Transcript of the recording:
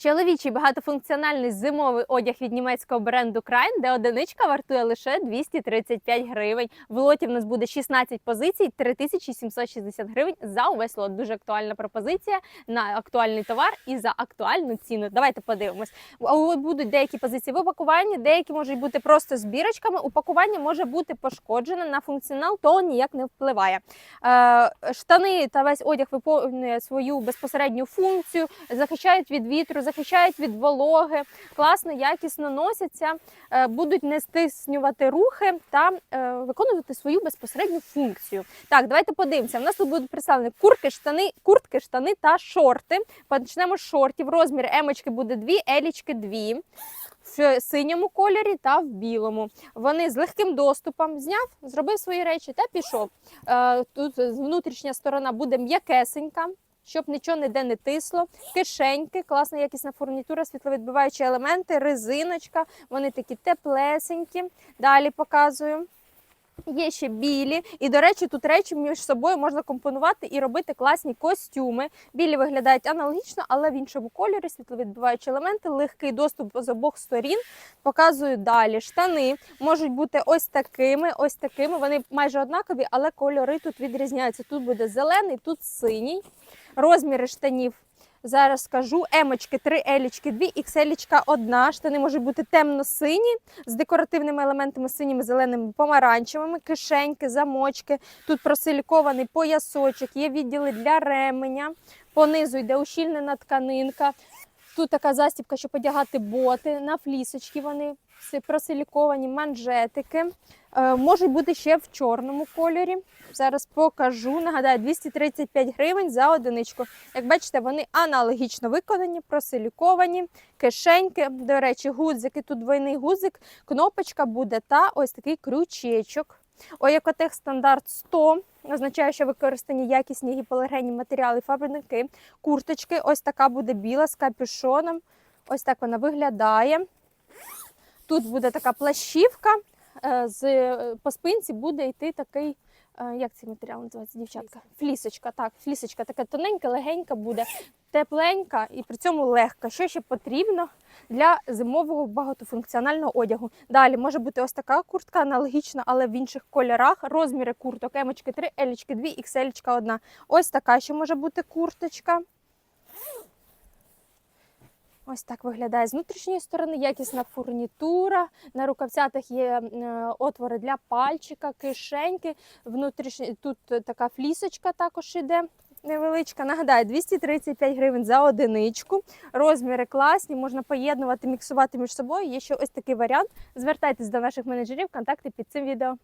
Чоловічий багатофункціональний зимовий одяг від німецького бренду Крайн, де одиничка вартує лише 235 гривень. В лоті в нас буде 16 позицій, 3760 гривень за увесь лот. Дуже актуальна пропозиція на актуальний товар і за актуальну ціну. Давайте подивимось. Будуть деякі позиції в упакуванні, деякі можуть бути просто збірочками. Упакування може бути пошкоджене на функціонал, то ніяк не впливає. Е, Штани та весь одяг виконує свою безпосередню функцію, захищають від вітру, захищають від вологи, класно, якісно носяться, е, будуть не стиснювати рухи та е, виконувати свою безпосередню функцію. Так, давайте подивимося. У нас тут будуть представлені куртки, штани, куртки, штани та шорти. Почнемо з шортів. Розмір емочки буде дві, елічки дві. В синьому кольорі та в білому. Вони з легким доступом зняв, зробив свої речі та пішов. Е, Тут внутрішня сторона буде м'якесенька, щоб нічого ніде не тисло. Кишеньки, класна якісна фурнітура, світловідбиваючі елементи, резиночка. Вони такі теплесенькі. Далі показую. Є ще білі, і до речі, тут речі між собою можна компонувати і робити класні костюми. Білі виглядають аналогічно, але в іншому кольорі світловідбиваючі елементи, легкий доступ з обох сторін. Показую далі. Штани можуть бути ось такими, ось такими. Вони майже однакові, але кольори тут відрізняються. Тут буде зелений, тут синій. Розміри штанів Зараз скажу емочки 3 елічки 2, ікселічка 1. Штани можуть бути темно-сині з декоративними елементами синіми, зеленими, помаранчевими, кишеньки, замочки. Тут просилікований поясочок, є відділи для ременя. Понизу йде ущільнена тканинка. Тут така застібка, щоб одягати боти, на флісочки вони просиліковані манжетики. Е, можуть бути ще в чорному кольорі. Зараз покажу. Нагадаю, 235 гривень за одиничку. Як бачите, вони аналогічно виконані, просиліковані, кишеньки. До речі, гудзики, тут двойний гудзик, кнопочка буде та ось такий крючечок. Оякотех стандарт 100 означає, що використані якісні гіпоалергенні матеріали, фабрики, курточки. Ось така буде біла з капюшоном. Ось так вона виглядає. Тут буде така плащівка, е, е, по спинці буде йти такий. Е, Як цей матеріал називається, дівчатка? Флісочка, так, флісочка така тоненька, легенька буде, тепленька і при цьому легка. Що ще потрібно для зимового багатофункціонального одягу? Далі може бути ось така куртка, аналогічна, але в інших кольорах. Розміри курток емочки 3, елічки 2, ікселічка 1. Ось така ще може бути курточка. Ось так виглядає з внутрішньої сторони, якісна фурнітура. На рукавцятах є е, отвори для пальчика, кишеньки. Внутрішні тут така флісочка також іде. Невеличка, нагадаю, 235 гривень за одиничку. Розміри класні, можна поєднувати, міксувати між собою. Є ще ось такий варіант. Звертайтесь до наших менеджерів, контакти під цим відео.